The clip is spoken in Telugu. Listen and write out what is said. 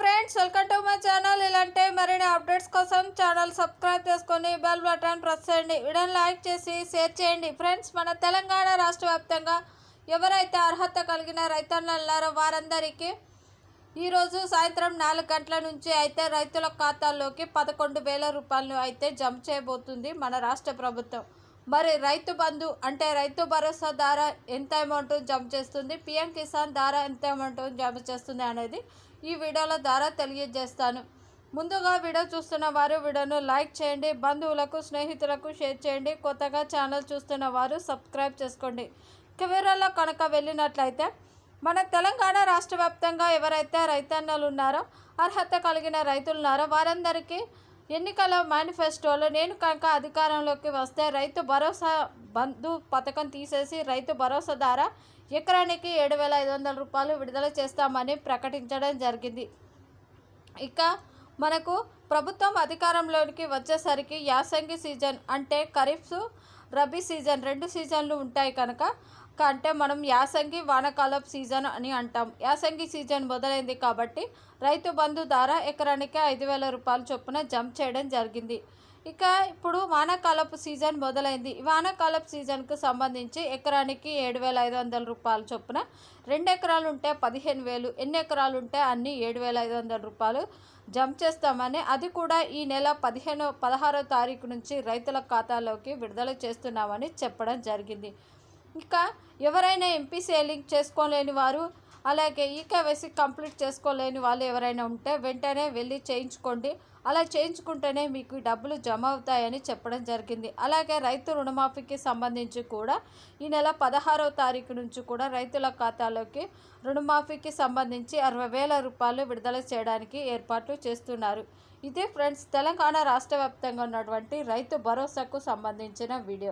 Friends welcome to my channel ఇలాంటి మరిన్ని అప్డేట్స్ కోసం ఛానల్ సబ్స్క్రైబ్ చేసుకొని బెల్ బటన్ ప్రెస్ చేయండి. వీడియోని లైక్ చేసి షేర్ చేయండి. ఫ్రెండ్స్ మన తెలంగాణ రాష్ట్ర వ్యాప్తంగా ఎవరైతే అర్హత కలిగిన రైతన్నలు ఉన్నారో వారందరికీ ఈరోజు సాయంత్రం నాలుగు గంటల నుంచి అయితే రైతుల ఖాతాల్లోకి పదకొండు వేల రూపాయలు అయితే జమ చేయబోతుంది మన రాష్ట్ర ప్రభుత్వం. మరి రైతు బంధు అంటే రైతు భరోసా ద్వారా ఎంత అమౌంట్ జమ చేస్తుంది? పిఎం కిసాన్ ద్వారా ఎంత అమౌంట్ జమ చేస్తుంది అనేది ఈ వీడియోల ద్వారా తెలియజేస్తాను. ముందుగా వీడియో చూస్తున్న వారు వీడియోను లైక్ చేయండి బంధువులకు స్నేహితులకు షేర్ చేయండి కొత్తగా ఛానల్ చూస్తున్న వారు సబ్స్క్రైబ్ చేసుకోండి. కెమెరాలో కనుక వెళ్ళినట్లయితే మన తెలంగాణ రాష్ట్ర వ్యాప్తంగా ఎవరైతే రైతన్నలు ఉన్నారో అర్హత కలిగిన రైతులు ఉన్నారో వారందరికీ ఎన్నికల మేనిఫెస్టోలో నేను కనుక అధికారంలోకి వస్తే రైతు భరోసా బంధు పథకం తీసేసి రైతు భరోసా ద్వారా ఎకరానికి ఏడు వేల ఐదు వందల రూపాయలు విడుదల చేస్తామని ప్రకటించడం జరిగింది. ఇక మనకు ప్రభుత్వం అధికారంలోనికి వచ్చేసరికి యాసంగి సీజన్ అంటే ఖరీఫ్ రబీ సీజన్ రెండు సీజన్లు ఉంటాయి కనుక అంటే మనం యాసంగి వానకాలం సీజన్ అని అంటాం. యాసంగి సీజన్ మొదలైంది కాబట్టి రైతు బంధు ద్వారా ఎకరానికి ఐదు వేల రూపాయల చొప్పున జంప్ చేయడం జరిగింది. ఇక ఇప్పుడు వానాకాలపు సీజన్ మొదలైంది. వానాకాలపు సీజన్కు సంబంధించి ఎకరానికి ఏడు వేల ఐదు వందల రూపాయల చొప్పున రెండు ఎకరాలు ఉంటే పదిహేను వేలు ఎన్ని ఎకరాలు ఉంటే అన్ని ఏడు వేల ఐదు వందల రూపాయలు జంప్ చేస్తామని అది కూడా ఈ నెల పదిహేను పదహారో తారీఖు నుంచి రైతుల ఖాతాలోకి విడుదల చేస్తున్నామని చెప్పడం జరిగింది. ఇక ఎవరైనా ఎంపీ సేలింగ్ చేసుకోలేని వారు అలాగే ఈకేవైసీ కంప్లీట్ చేసుకోలేని వాళ్ళు ఎవరైనా ఉంటే వెంటనే వెళ్ళి చేయించుకోండి. అలా చేయించుకుంటేనే మీకు డబ్బులు జమ అవుతాయని చెప్పడం జరిగింది. అలాగే రైతు రుణమాఫీకి సంబంధించి కూడా ఈ నెల పదహారవ తారీఖు నుంచి కూడా రైతుల ఖాతాలోకి రుణమాఫీకి సంబంధించి అరవై వేల రూపాయలు విడుదల చేయడానికి ఏర్పాట్లు చేస్తున్నారు. ఇదే ఫ్రెండ్స్ తెలంగాణ రాష్ట్ర వ్యాప్తంగా ఉన్నటువంటి రైతు భరోసాకు సంబంధించిన వీడియో.